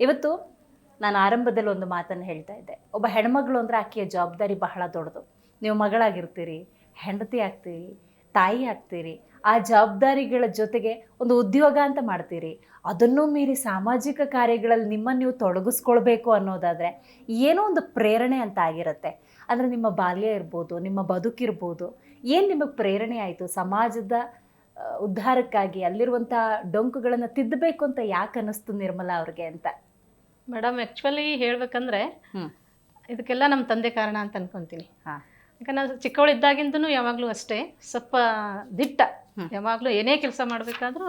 ಇವತ್ತು ನಾನು ಆರಂಭದಲ್ಲಿ ಒಂದು ಮಾತನ್ನು ಹೇಳ್ತಾ ಇದ್ದೆ. ಒಬ್ಬ ಹೆಣ್ಮಗಳು ಅಂದರೆ ಆಕೆಯ ಜವಾಬ್ದಾರಿ ಬಹಳ ದೊಡ್ಡದು. ನೀವು ಮಗಳಾಗಿರ್ತೀರಿ, ಹೆಂಡತಿ ಆಗ್ತೀರಿ, ತಾಯಿ ಆಗ್ತೀರಿ, ಆ ಜವಾಬ್ದಾರಿಗಳ ಜೊತೆಗೆ ಒಂದು ಉದ್ಯೋಗ ಅಂತ ಮಾಡ್ತೀರಿ. ಅದನ್ನೂ ಮೀರಿ ಸಾಮಾಜಿಕ ಕಾರ್ಯಗಳಲ್ಲಿ ನಿಮ್ಮನ್ನು ನೀವು ತೊಡಗಿಸ್ಕೊಳ್ಬೇಕು ಅನ್ನೋದಾದರೆ ಏನೋ ಒಂದು ಪ್ರೇರಣೆ ಅಂತ ಆಗಿರುತ್ತೆ. ಅಂದರೆ ನಿಮ್ಮ ಬಾಲ್ಯ ಇರ್ಬೋದು, ನಿಮ್ಮ ಬದುಕಿರ್ಬೋದು ಏನು ನಿಮಗೆ ಪ್ರೇರಣೆ ಆಯಿತು? ಸಮಾಜದ ಉದ್ಧಾರಕ್ಕಾಗಿ ಅಲ್ಲಿರುವಂಥ ಡೊಂಕುಗಳನ್ನು ತಿದ್ದಬೇಕು ಅಂತ ಯಾಕೆ ಅನ್ನಿಸ್ತು ನಿರ್ಮಲಾ ಅವ್ರಿಗೆ ಅಂತ? ಮೇಡಮ್ ಆ್ಯಕ್ಚುಲಿ ಹೇಳ್ಬೇಕಂದ್ರೆ. ಇದಕ್ಕೆಲ್ಲ ನಮ್ಮ ತಂದೆ ಕಾರಣ ಅಂತ ಅನ್ಕೊಂತೀನಿ. ಯಾಕಂದ್ರೆ ನಾನು ಚಿಕ್ಕವಳಿದ್ದಾಗಿಂದನೂ ಯಾವಾಗಲೂ ಅಷ್ಟೇ ಸ್ವಲ್ಪ ದಿಟ್ಟ. ಯಾವಾಗಲೂ ಏನೇ ಕೆಲಸ ಮಾಡಬೇಕಾದ್ರೂ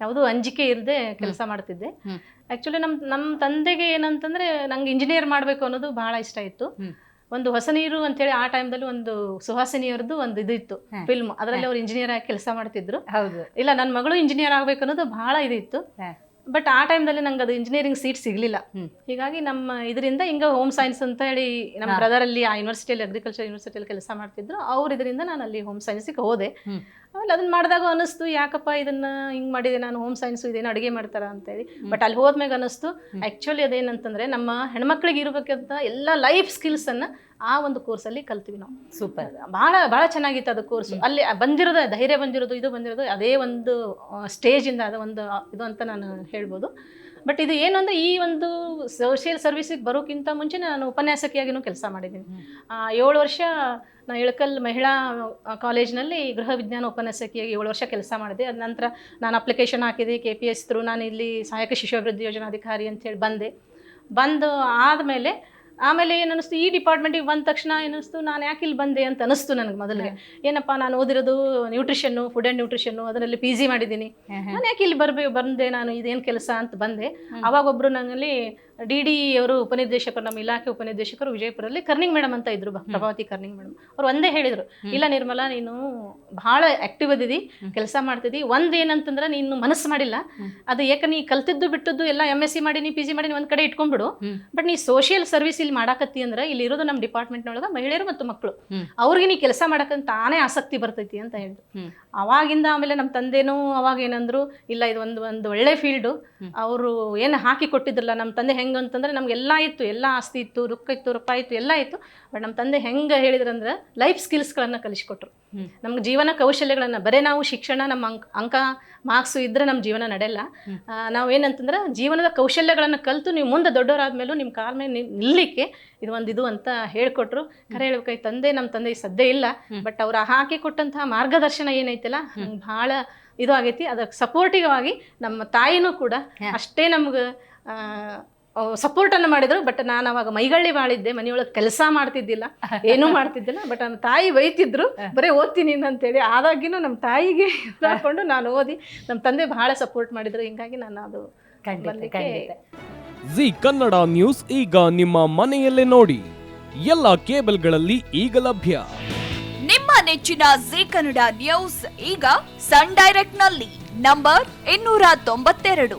ಯಾವುದೂ ಅಂಜಿಕೆ ಇಲ್ಲದೆ ಕೆಲಸ ಮಾಡ್ತಿದ್ದೆ. ಆಕ್ಚುಲಿ ಆ್ಯಕ್ಚುಲಿ ನಮ್ಮ ನಮ್ಮ ತಂದೆಗೆ ಏನಂತಂದರೆ ನಂಗೆ ಇಂಜಿನಿಯರ್ ಮಾಡಬೇಕು ಅನ್ನೋದು ಭಾಳ ಇಷ್ಟ ಇತ್ತು. ಒಂದು ಹೊಸ ನೀರು ಅಂತೇಳಿ ಆ ಟೈಮ್ದಲ್ಲಿ ಒಂದು ಸುಹಾಸಿನಿಯವ್ರದ್ದು ಒಂದು ಇದು ಇತ್ತು ಫಿಲ್ಮ್ ಅದರಲ್ಲಿ ಅವ್ರು ಇಂಜಿನಿಯರ್ ಆಗಿ ಕೆಲಸ ಮಾಡ್ತಿದ್ರು. ಹೌದು. ಇಲ್ಲ ನನ್ನ ಮಗಳು ಇಂಜಿನಿಯರ್ ಆಗಬೇಕು ಅನ್ನೋದು ಭಾಳ ಇದಿತ್ತು ಬಟ್ ಆ ಟೈಮ್ದಲ್ಲಿ ನಂಗೆ ಅದು ಇಂಜಿನಿಯರಿಂಗ್ ಸೀಟ್ ಸಿಗಲಿಲ್ಲ ಹೀಗಾಗಿ ನಮ್ಮ ಇದರಿಂದ ಹಿಂಗೆ ಹೋಮ್ ಸೈನ್ಸ್ ಅಂತ ಹೇಳಿ ನಮ್ಮ. ಬ್ರದರ್ ಅಲ್ಲಿ ಆ ಯೂನಿವರ್ಸಿಟಿಯಲ್ಲಿ ಅಗ್ರಿಕಲ್ಚರ್ ಯೂನಿವರ್ಸಿಟಿಯಲ್ಲಿ ಕೆಲಸ ಮಾಡ್ತಿದ್ರು ಅವ್ರ ಇದರಿಂದ ನಾನು ಅಲ್ಲಿ ಹೋಮ್ ಸೈನ್ಸಿಗೆ ಹೋದೆ. ಆಮೇಲೆ ಅದನ್ನ ಮಾಡಿದಾಗ ಅನಿಸ್ತು ಯಾಕಪ್ಪ ಇದನ್ನ ಹಿಂಗೆ ಮಾಡಿದೆ ನಾನು ಹೋಮ್ ಸೈನ್ಸು ಇದೇನು ಅಡುಗೆ ಮಾಡ್ತಾರ ಅಂತೇಳಿ. ಬಟ್ ಅಲ್ಲಿ ಹೋದ್ಮೇಲೆ ಅನಿಸ್ತು ಆ್ಯಕ್ಚುಲಿ ಅದೇನಂತಂದ್ರೆ ನಮ್ಮ ಹೆಣ್ಮಕ್ಳಿಗೆ ಇರಬೇಕಂತ ಎಲ್ಲ ಲೈಫ್ ಸ್ಕಿಲ್ಸನ್ನು ಆ ಒಂದು ಕೋರ್ಸಲ್ಲಿ ಕಲ್ತೀವಿ ನಾವು. ಸೂಪರ್. ಭಾಳ ಭಾಳ ಚೆನ್ನಾಗಿತ್ತು ಅದು ಕೋರ್ಸು ಅಲ್ಲಿ ಬಂದಿರೋದು ಧೈರ್ಯ ಬಂದಿರೋದು ಇದು ಬಂದಿರೋದು ಅದೇ ಒಂದು ಸ್ಟೇಜಿಂದ ಅದು ಒಂದು ಇದು ಅಂತ ನಾನು ಹೇಳ್ಬೋದು. ಬಟ್ ಇದು ಏನು ಅಂದರೆ ಈ ಒಂದು ಸೋಷಿಯಲ್ ಸರ್ವಿಸಿಗೆ ಬರೋಕ್ಕಿಂತ ಮುಂಚೆ ನಾನು ಉಪನ್ಯಾಸಕಿಯಾಗಿನೂ ಕೆಲಸ ಮಾಡಿದ್ದೀನಿ. ಏಳು ವರ್ಷ ನಾನು ಇಳಕಲ್ ಮಹಿಳಾ ಕಾಲೇಜ್ನಲ್ಲಿ ಗೃಹ ವಿಜ್ಞಾನ ಉಪನ್ಯಾಸಕಿಯಾಗಿ ಏಳು ವರ್ಷ ಕೆಲಸ ಮಾಡಿದೆ. ಅದ ನಂತರ ನಾನು ಅಪ್ಲಿಕೇಶನ್ ಹಾಕಿದೆ ಕೆ ಪಿ ಎಸ್ ಥ್ರೂ ನಾನು ಇಲ್ಲಿ ಸಹಾಯಕ ಶಿಶು ಅಭಿವೃದ್ಧಿ ಯೋಜನಾಧಿಕಾರಿ ಅಂತೇಳಿ ಬಂದೆ. ಬಂದು ಆದಮೇಲೆ ಆಮೇಲೆ ಏನು ಅನಿಸ್ತು ಈ ಡಿಪಾರ್ಟ್ಮೆಂಟಿಗೆ ಬಂದ ತಕ್ಷಣ ಏನಿಸ್ತು ನಾನು ಯಾಕೆ ಇಲ್ಲಿ ಬಂದೆ ಅಂತ ಅನಿಸ್ತು ನನಗೆ ಮೊದಲಿಗೆ. ಏನಪ್ಪ ನಾನು ಓದಿರೋದು ನ್ಯೂಟ್ರಿಷನ್ನು ಫುಡ್ ಆ್ಯಂಡ್ ನ್ಯೂಟ್ರಿಷನ್ನು ಅದರಲ್ಲಿ ಪಿ ಜಿ ಮಾಡಿದ್ದೀನಿ. ನಾನು ಯಾಕೆ ಇಲ್ಲಿ ಬರಬೇಕು ಬಂದೆ ನಾನು? ಇದೇನು ಕೆಲಸ ಅಂತ ಬಂದೆ. ಅವಾಗ ಒಬ್ಬರು ನನ್ನಲ್ಲಿ ಡಿ ಡಿ ಅವರು ಉಪನಿರ್ದೇಶಕರು ನಮ್ಮ ಇಲಾಖೆ ಉಪನಿರ್ದೇಶಕರು ವಿಜಯಪುರಲ್ಲಿ ಕರ್ನಿಂಗ್ ಮೇಡಮ್ ಅಂತ ಇದ್ರು ಪ್ರಭಾವತಿ ಕರ್ನಿಂಗ್ ಮೇಡಮ್ ಅವ್ರು ಒಂದೇ ಹೇಳಿದರು ಇಲ್ಲ ನಿರ್ಮಲಾ ನೀನು ಬಹಳ ಆ್ಯಕ್ಟಿವ್ ಅದಿದಿ ಕೆಲಸ ಮಾಡ್ತಿದ್ದಿ ಒಂದು ಏನಂತಂದ್ರೆ ನೀನು ಮನಸ್ಸು ಮಾಡಿಲ್ಲ. ಅದು ಯಾಕೆ ನೀ ಕಲ್ತಿದ್ದು ಬಿಟ್ಟದ್ದು ಎಲ್ಲ ಎಂ ಎಸ್ ಸಿ ಮಾಡೀನಿ ಪಿ ಜಿ ಮಾಡಿ ಒಂದು ಕಡೆ ಇಟ್ಕೊಂಡ್ಬಿಡು. ಬಟ್ ನೀ ಸೋಷಿಯಲ್ ಸರ್ವಿಸ್ ಇಲ್ಲಿ ಮಾಡಾಕತ್ತಿ ಅಂದ್ರೆ ಇಲ್ಲಿ ಇರೋದು ನಮ್ಮ ಡಿಪಾರ್ಟ್ಮೆಂಟ್ನೊಳಗೆ ಮಹಿಳೆಯರು ಮತ್ತು ಮಕ್ಕಳು. ಅವ್ರಿಗೆ ನೀ ಕೆಲಸ ಮಾಡಕ್ಕಂತ ತಾನೇ ಆಸಕ್ತಿ ಬರ್ತೈತಿ ಅಂತ ಹೇಳಿದ್ರು ಅವಾಗಿಂದ ಆಮೇಲೆ ನಮ್ಮ ತಂದೆನೂ ಅವಾಗ ಏನಂದ್ರು ಇಲ್ಲ ಇದು ಒಂದು ಒಂದು ಒಳ್ಳೆ ಫೀಲ್ಡು ಅವರು ಏನು ಹಾಕಿ ಕೊಟ್ಟಿದ್ರಲ್ಲ ನಮ್ಮ ತಂದೆ ಹೆಂಗೆ ಅಂತಂದ್ರೆ ನಮ್ಗೆಲ್ಲ ಇತ್ತು ಎಲ್ಲ ಆಸ್ತಿ ಇತ್ತು ರುಕ್ಕ ಇತ್ತು ರೂಪಾಯಿ ಇತ್ತು ಎಲ್ಲ ಇತ್ತು. ಬಟ್ ನಮ್ಮ ತಂದೆ ಹೆಂಗೆ ಹೇಳಿದ್ರಂದ್ರೆ ಲೈಫ್ ಸ್ಕಿಲ್ಸ್ಗಳನ್ನು ಕಲಿಸ್ಕೊಟ್ರು. ನಮ್ಗೆ ಜೀವನ ಕೌಶಲ್ಯಗಳನ್ನ ಬರೀ ನಾವು ಶಿಕ್ಷಣ ನಮ್ಮ ಅಂಕ ಅಂಕ ಮಾರ್ಕ್ಸ್ ಇದ್ರೆ ನಮ್ಮ ಜೀವನ ನಡೆಯಲ್ಲ ನಾವು ಏನಂತಂದ್ರೆ ಜೀವನದ ಕೌಶಲ್ಯಗಳನ್ನು ಕಲಿತು ನೀವು ಮುಂದೆ ದೊಡ್ಡವರಾದ್ಮೇಲೂ ನಿಮ್ಮ ಕಾಲ ಮೇಲೆ ನಿಲ್ಲಿಕ್ಕೆ ಇದು ಒಂದು ಇದು ಅಂತ ಹೇಳ್ಕೊಟ್ರು. ಕರೆ ಹೇಳ್ಬೇಕು ತಂದೆ ನಮ್ಮ ತಂದೆ ಸದ್ಯ ಇಲ್ಲ. ಬಟ್ ಅವ್ರು ಹಾಕಿ ಕೊಟ್ಟಂತಹ ಮಾರ್ಗದರ್ಶನ ಏನೈತಲ್ಲ ಬಹಳ ಭಾಳ ಇದು ಆಗೈತಿ. ಅದಕ್ಕೆ ಸಪೋರ್ಟಿವ್ ಆಗಿ ನಮ್ಮ ತಾಯಿನೂ ಕೂಡ ಅಷ್ಟೇ ನಮ್ಗೆ ಸಪೋರ್ಟನ್ನು ಮಾಡಿದ್ರು ಬಟ್ ನಾನು ಅವಾಗ ಮೈಗಳ್ಳಿ ಮಾಡಿದ್ದೆ ಮನೆಯೊಳಗೆ ಕೆಲಸ ಮಾಡ್ತಿದ್ದಿಲ್ಲ. ಏನೂ ಮಾಡ್ತಿದ್ದಿಲ್ಲ ಬಟ್ ನನ್ನ ತಾಯಿ ಬೈತಿದ್ರು ಬರೀ ಓದ್ತೀನಿ ಅಂತೇಳಿ ಆದಾಗಿನೂ ನಮ್ಮ ತಾಯಿಗೆ ಹಾಕೊಂಡು ನಾನು ಓದಿ ನಮ್ಮ ತಂದೆ ಬಹಳ ಸಪೋರ್ಟ್ ಮಾಡಿದ್ರು. ಹಿಂಗಾಗಿ ನಾನು ಅದು ಜಿ ಕನ್ನಡ ನ್ಯೂಸ್ ಈಗ ನಿಮ್ಮ ಮನೆಯಲ್ಲೇ ನೋಡಿ. ಎಲ್ಲ ಕೇಬಲ್ಗಳಲ್ಲಿ ಈಗ ಲಭ್ಯ. ನಿಮ್ಮ ನೆಚ್ಚಿನ ಜಿ ಕನ್ನಡ ನ್ಯೂಸ್ ಈಗ ಸನ್ ಡೈರೆಕ್ಟ್ನಲ್ಲಿ ನಂಬರ್ ಇನ್ನೂರ ತೊಂಬತ್ತೆರಡು.